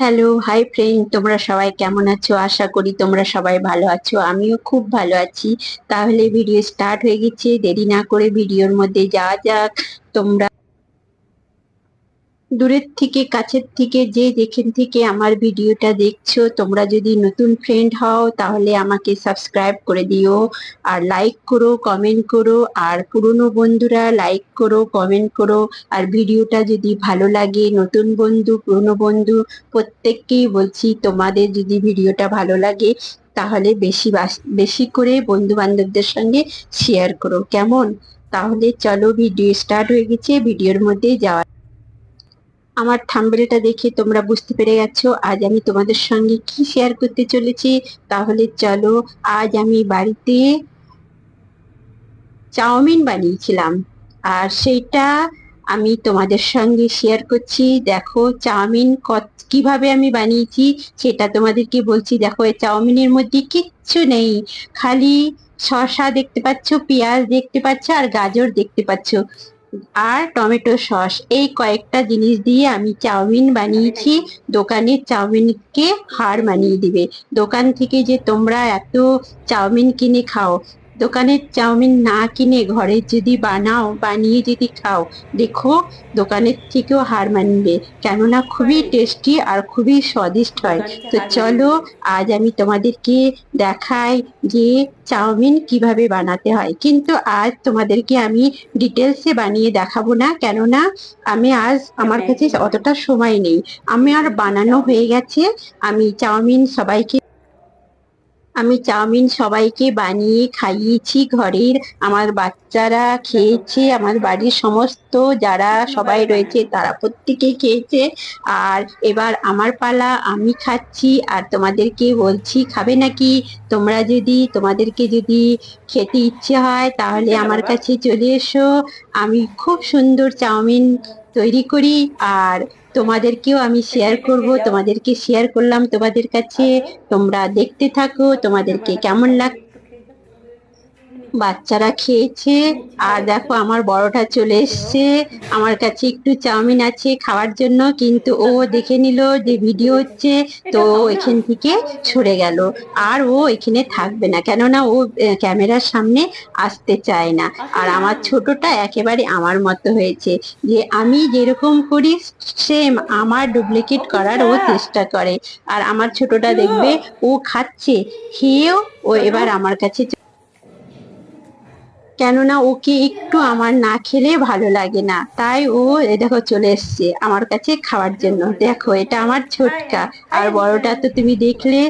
Hello hi friend তোমরা সবাই কেমন আছো? আশা করি তোমরা সবাই ভালো আছো। আমিও খুব ভালো আছি। তাহলে ভিডিও স্টার্ট হয়ে গেছে। দেরি না করে ভিডিওর মধ্যে যাওয়া যাক। তোমরা দূরের থেকে, কাছের থেকে, যে যেখান থেকে আমার ভিডিওটা দেখছ, তোমরা যদি নতুন ফ্রেন্ড হও, তাহলে আমাকে সাবস্ক্রাইব করে দিও। আর লাইক করো কমেন্ট করো। আর পুরনো বন্ধুরা লাইক করো কমেন্ট করো। আর ভিডিওটা যদি ভালো লাগে, নতুন বন্ধু, পুরনো বন্ধু, প্রত্যেককেই বলছি, তোমাদের যদি ভিডিওটা ভালো লাগে, তাহলে বেশি বেশি করে বন্ধু বান্ধবদের সঙ্গে শেয়ার করো। কেমন? তাহলে চলো ভিডিও স্টার্ট হয়ে গেছে ভিডিওর মধ্যে যাওয়া আমার থাম্বনেলটা দেখে তোমরা বুঝতে পেরে গেছো, আজ আমি তোমাদের সঙ্গে কি শেয়ার করতে চলেছি, তাহলে চলো আজ আমি বাড়িতে চাউমিন বানিয়েছিলাম, আর সেইটা আমি তোমাদের সঙ্গে শেয়ার করছি। দেখো চাউমিন কীভাবে আমি বানিয়েছি সেটা তোমাদেরকে বলছি। দেখো, এই চাউমিনের মধ্যে কিচ্ছু নেই, খালি শসা দেখতে পাচ্ছ, পেঁয়াজ দেখতে পাচ্ছ, আর গাজর দেখতে পাচ্ছ। আর টমেটো সস। এই কয়েকটা জিনিস দিয়ে আমি চাউমিন বানিয়েছি। দোকানে চাউমিনকে হার মানিয়ে দিবে। দোকান থেকে যে তোমরা এত চাউমিন কিনে খাও দোকানের চাউমিন না কিনে ঘরে যদি বানাও, বানিয়ে যদি খাও, দেখো দোকানের থেকেও হার মানবে। কেননা খুবই টেস্টি আর খুবই স্বাদিষ্ট হয়। তো চলো আজ আমি তোমাদেরকে দেখাই যে চাউমিন কীভাবে বানাতে হয়। কিন্তু আজ তোমাদেরকে আমি ডিটেলসে বানিয়ে দেখাবো না। কেননা আমি আজ আমার কাছে অতটা সময় নেই। আমি আর বানানো হয়ে গেছে। আমি চাউমিন সবাইকে আমি চাউমিন সবাইকে বানিয়ে খাইয়েছি ঘরের। আমার বাচ্চারা খেয়েছে আমার বাড়ির সমস্ত যারা সবাই রয়েছে তারা প্রত্যেকেই খেয়েছে। আর এবার আমার পালা আমি খাচ্ছি। আর তোমাদেরকে বলছি খাবে নাকি? তোমরা যদি তোমাদেরকে যদি খেতে ইচ্ছে হয় তাহলে আমার কাছে চলে এসো। আমি খুব সুন্দর চাউমিন তৈরি করি। আর তোমাদেরকেও আমি শেয়ার করব, তোমাদেরকে শেয়ার করলাম তোমাদের কাছে। তোমরা দেখতে থাকো, তোমাদেরকে কেমন লাগ বাচ্চারা খেয়েছে। আর দেখো আমার বড়টা চলে এসছে। আমার কাছে একটু চাউমিন আছে খাওয়ার জন্য কিন্তু ও দেখে নিল যে ভিডিও হচ্ছে তো এখান থেকে সরে গেল। আর ও এখানে থাকবে না কেননা ও ক্যামেরার সামনে আসতে চায় না। আর আমার ছোটটা একেবারে আমার মতো হয়েছে যে আমি যেরকম করি সেম আমার ডুপ্লিকেট করার ও চেষ্টা করে। আর আমার ছোটটা দেখবে ও খাচ্ছে খেয়েও ও এবার আমার কাছে কেননা ওকে একটু আমার না খেলে ভালো লাগে না। তাই ও দেখো চলে এসছে আমার কাছে খাওয়ার জন্য। দেখো, এটা আমার ছোটকা। আর বড়টা তো তুমি দেখলে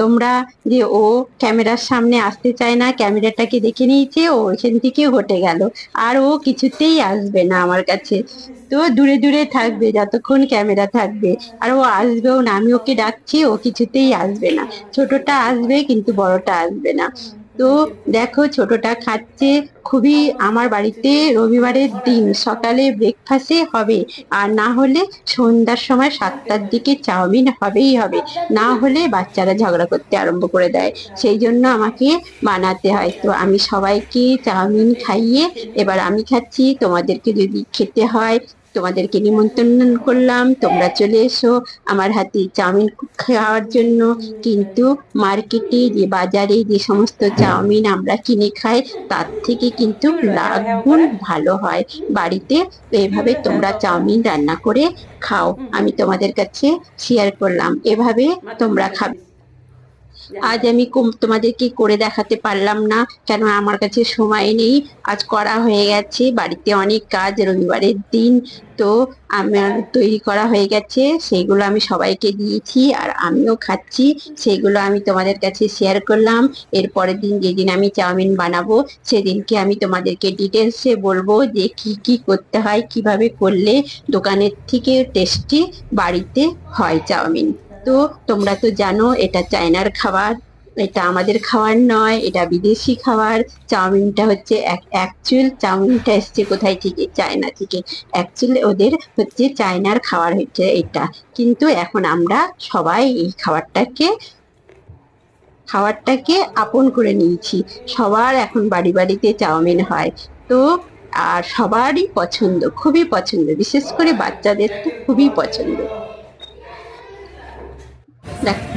তোমরা যে ও ক্যামেরার সামনে আসতে চায় না, ক্যামেরাটাকে দেখে নিয়েছে, ও এখান থেকে হটে গেল। আর ও কিছুতেই আসবে না আমার কাছে। তো দূরে দূরে থাকবে, যতক্ষণ ক্যামেরা থাকবে। আর ও আসবেও না, আমি ওকে ডাকছি, ও কিছুতেই আসবে না। ছোটটা আসবে, কিন্তু বড়টা আসবে না। তো দেখো ছোটটা খাচ্ছে খুবই আমার বাড়িতে রবিবারের দিন। সকালে ব্রেকফাস্টে হবে আর না হলে সন্ধ্যার সময় সাতটার দিকে চাউমিন হবেই হবে। না হলে বাচ্চারা ঝগড়া করতে আরম্ভ করে দেয়। সেই জন্য আমাকে বানাতে হয়। তো আমি সবাইকে চাউমিন খাইয়ে এবার আমি খাচ্ছি, তোমাদেরকে যদি খেতে হয় তোমাদেরকে নিমন্ত্রণ করলাম। তোমরা চলে এসো আমার হাতে চাউমিন খাওয়ার জন্য। কিন্তু মার্কেটে যে বাজারে যে সমস্ত চাউমিন আমরা কিনে খাই, তার থেকে কিন্তু লাখ গুণ ভালো হয়। বাড়িতে এভাবে তোমরা চাউমিন রান্না করে খাও। আমি তোমাদের কাছে শেয়ার করলাম। এভাবে তোমরা খাবে। আজ আমি তোমাদেরকে করে দেখাতে পারলাম না কেন আমার কাছে সময় নেই। আজ করা হয়ে গেছে, বাড়িতে অনেক কাজ, রবিবারের দিন, তো আমার তৈরি করা হয়ে গেছে। সেইগুলো আমি সবাইকে দিয়েছি আর আমিও খাচ্ছি। সেইগুলো আমি তোমাদের কাছে শেয়ার করলাম। এর পরের দিন যেদিন আমি চাউমিন বানাবো, সেদিনকে আমি তোমাদেরকে ডিটেলসে বলব যে কি কি করতে হয়, কীভাবে করলে দোকানের থেকে টেস্টি বাড়িতে হয় চাউমিন। তো তোমরা তো জানো, এটা চায়নার খাবার। এটা আমাদের খাবার নয়, এটা বিদেশি খাবার। চাউমিনটা হচ্ছে অ্যাকচুয়াল চাউমিনটা এসছে কোথায় থেকে? চায়না থেকে। অ্যাকচুয়ালি ওদের হচ্ছে চায়নার খাবার হচ্ছে এটা। কিন্তু এখন আমরা সবাই এই খাবারটাকে খাবারটাকে আপন করে নিয়েছি। সবার এখন বাড়ি বাড়িতে চাউমিন হয়। তো, আর সবারই পছন্দ, খুবই পছন্দ। বিশেষ করে বাচ্চাদের তো খুবই পছন্দ।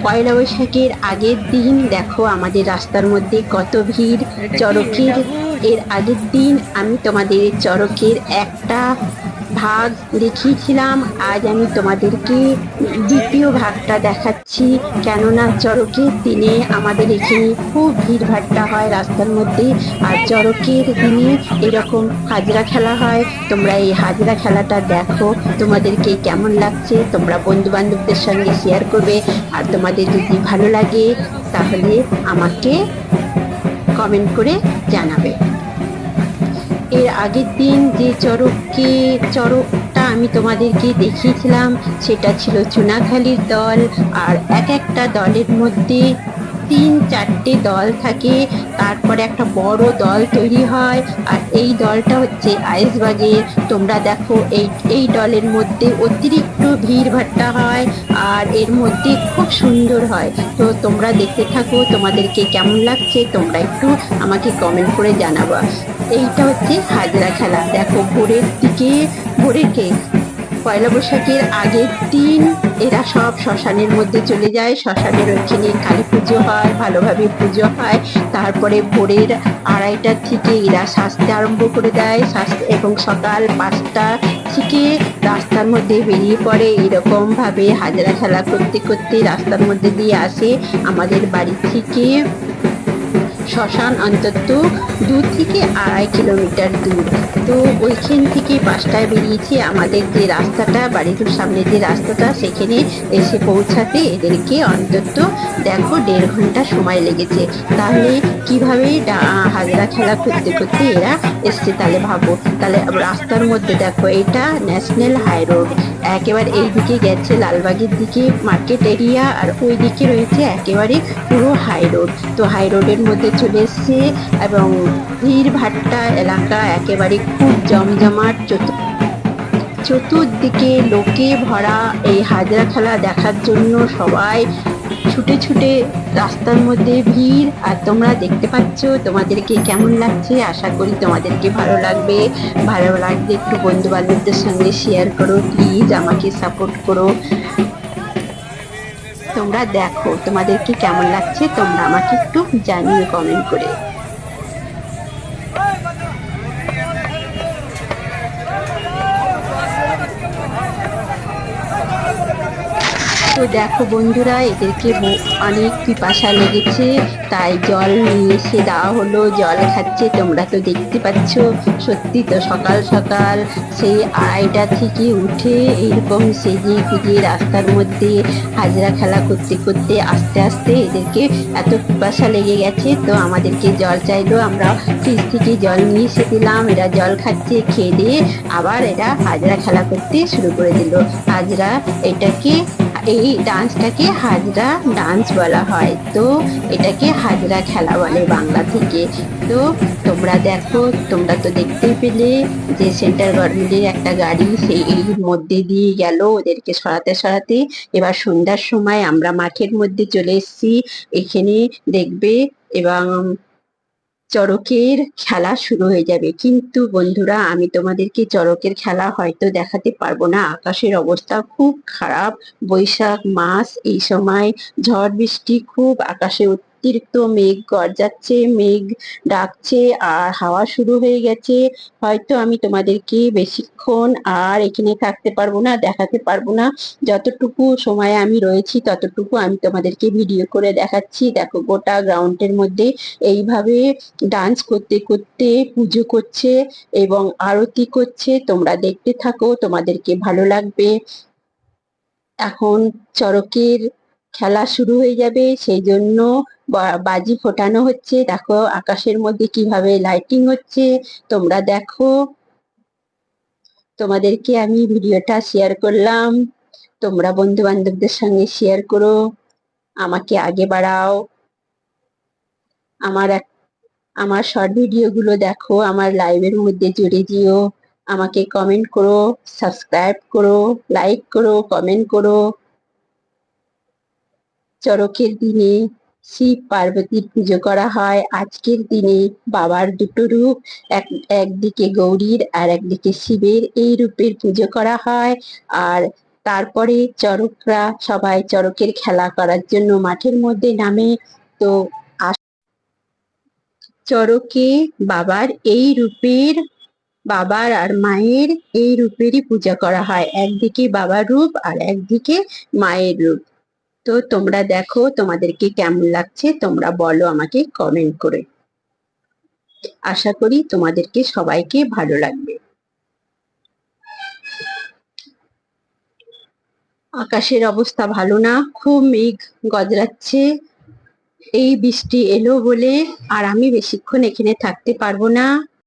পয়লা বৈশাখের আগের দিন দেখো আমাদের রাস্তার মধ্যে কত ভিড় চরকের এর আগের দিন আমি তোমাদের চড়কের একটা ভাগ দেখিয়েছিলাম, আজ আমি তোমাদেরকে দ্বিতীয় ভাগটা দেখাচ্ছি। কেননা চড়কের দিনে আমাদের এখানে খুব ভিড় ভাট্টা হয় রাস্তার মধ্যে, আর চড়কের দিনে এরকম হাজরা খেলা হয়। তোমরা এই হাজরা খেলাটা দেখো, তোমাদেরকে কেমন লাগছে তোমরা বন্ধু বান্ধবদের সঙ্গে শেয়ার করবে। আর তোমাদের যদি ভালো লাগে, তাহলে আমাকে কমেন্ট করে জানাবে। এর আগের দিন যে চড়ককে চড়কটা আমি তোমাদেরকে দেখিয়েছিলাম, সেটা ছিল চুনাখালির দল। আর এক একটা দলের মধ্যে তিন চারটে দল থাকে, তারপরে একটা বড় দল তৈরি হয়, আর এই দলটা হচ্ছে আইসবাগের। তোমরা দেখো, এই এই দলের মধ্যে অতিরিক্ত ভিড় ভাট্টা হয়, আর এর মধ্যে খুব সুন্দর হয়। তো তোমরা দেখতে থাকো, তোমাদেরকে কেমন লাগছে, তোমরা একটু আমাকে কমেন্ট করে জানাবা। এইটা হচ্ছে হাজরা খেলা। দেখো, ভোরের দিকে, ভোরের কে? পয়লা বৈশাখের আগের দিন এরা সব শ্মশানের মধ্যে চলে যায়। শ্মশানের ওইখানে কালী পুজো হয়, ভালোভাবে পুজো হয়। তারপরে ভোরের আড়াইটার থেকে এরা সাজতে আরম্ভ করে দেয়। সাজতে এবং সকাল পাঁচটা থেকে রাস্তার মধ্যে বেরিয়ে পড়ে। এরকমভাবে হাজরা খেলা করতে করতে রাস্তার মধ্যে দিয়ে আসে। আমাদের বাড়ি থেকে শ্মশান অন্তত দু থেকে আড়াই কিলোমিটার দূর। তো ওইখান থেকে পাঁচটায় বেরিয়েছি। আমাদের যে রাস্তাটা, বাড়ির সামনে যে রাস্তাটা, সেখানে এসে পৌঁছাতে এদেরকে অন্তত দেখো দেড় ঘণ্টা সময় লেগেছে। তাহলে কীভাবে হাজরা খেলা করতে করতে এরা এসছে তাহলে ভাবো। তাহলে রাস্তার মধ্যে দেখো এটা ন্যাশনাল হাই রোড। একেবারে এই দিকে গেছে লালবাগের দিকে মার্কেট এরিয়া আর ওই দিকে রয়েছে একেবারে পুরো হাই রোড। তো হাই রোডের মধ্যে চলে এসছে এবং ভিড় ভাট্টা এলাকা একেবারে খুব জমজমাট চতু- চতুর্দিকে লোকে ভরা এই হাজরা খেলা দেখার জন্য সবাই ছুটে ছুটে রাস্তার মধ্যে ভিড়। আর তোমরা দেখতে পাচ্ছ তোমাদেরকে কেমন লাগছে? আশা করি তোমাদেরকে ভালো লাগবে। ভালো লাগলে একটু বন্ধু বান্ধবদের সঙ্গে শেয়ার করো প্লিজ আমাকে সাপোর্ট করো। তোমরা দেখো তোমাদেরকে কেমন লাগছে তোমরা আমাকে একটু জানিয়ে কমেন্ট করে। তো দেখো বন্ধুরা, এদেরকে অনেক পিপাসা লেগেছে তাই জল নিয়ে এসে দেওয়া হলো, জল খাচ্ছে, তোমরা তো দেখতে পাচ্ছ। সত্যি তো সকাল সকাল সেই আড়াইটা থেকে উঠে এইরকম সেজে গুজে রাস্তার মধ্যে হাজরা খেলা করতে করতে আস্তে আস্তে এদেরকে এত পিপাসা লেগে গেছে। তো আমাদেরকে জল চাইলো, আমরা ফ্রিজ থেকে জল নিয়ে এসে দিলাম। এরা জল খাচ্ছে, খেয়ে দিয়ে আবার এরা হাজরা খেলা করতে শুরু করে দিল। হাজরা এটাকে এই ডান্সটাকে হাজরা ডান্স বলা হয়। তো এটাকে হাজরা খেলা বলে বাংলা থেকে। তো তোমরা দেখো, তোমরা তো দেখতেই পেলে যে সেন্টার গভর্নমেন্টের একটা গাড়ি সেই মধ্যে দিয়ে গেল ওদেরকে সরাতে সরাতে। এবার সন্ধ্যার সময় আমরা মাঠের মধ্যে চলে এসেছি। এখানে দেখবে এবং চড়কের খেলা শুরু হয়ে যাবে। কিন্তু বন্ধুরা, আমি তোমাদেরকে চড়কের খেলা হয়তো দেখাতে পারব না। আকাশের অবস্থা খুব খারাপ। বৈশাখ মাস এই সময় ঝড় বৃষ্টি খুব আকাশে অতিরিক্ত মেঘ গর্জাচ্ছে, মেঘ ডাকছে আর হাওয়া শুরু হয়ে গেছে। হয়তো আমি তোমাদেরকে বেশিক্ষণ আর এখানে থাকতে পারব না, দেখাতে পারব না। যতটুকু সময় আমি রয়েছি, ততটুকু আমি তোমাদেরকে ভিডিও করে দেখাচ্ছি। দেখো, গোটা গ্রাউন্ডের মধ্যে এইভাবে ডান্স করতে করতে পুজো করছে এবং আরতি করছে। তোমরা দেখতে থাকো, তোমাদেরকে ভালো লাগবে। এখন চড়কের খেলা শুরু হয়ে যাবে, সেই জন্য বাজি ফোটানো হচ্ছে। দেখো আকাশের মধ্যে কীভাবে লাইটিং হচ্ছে। তোমরা দেখো। তোমাদেরকে আমি ভিডিওটা শেয়ার করলাম। তোমরা বন্ধু বান্ধবদের সঙ্গে শেয়ার করো। আমাকে আগে বাড়াও। আমার এক, আমার শর্ট ভিডিওগুলো দেখো। আমার লাইভের মধ্যে জুড়ে দিও। আমাকে কমেন্ট করো সাবস্ক্রাইব করো লাইক করো কমেন্ট করো। চড়কের দিনে শিব পার্বতীর পুজো করা হয়। আজকের দিনে বাবার দুটো রূপ, এক, একদিকে গৌরীর আর একদিকে শিবের এই রূপের পুজো করা হয়। আর তারপরে চড়করা সবাই চড়কের খেলা করার জন্য মাঠের মধ্যে নামে। তো চড়কে বাবার এই রূপের, বাবার আর মায়ের এই রূপেরই পূজা করা হয়। একদিকে বাবার রূপ আর একদিকে মায়ের রূপ। তো তোমরা দেখো তোমাদেরকে কেমন লাগছে, তোমরা বলো আমাকে কমেন্ট করে। আশা করি তোমাদেরকে সবাইকে ভালো লাগবে। আকাশের অবস্থা ভালো না, খুব মেঘ গজরাচ্ছে, এই বৃষ্টি এলো বলে আর আমি বেশিক্ষণ এখানে থাকতে পারব না।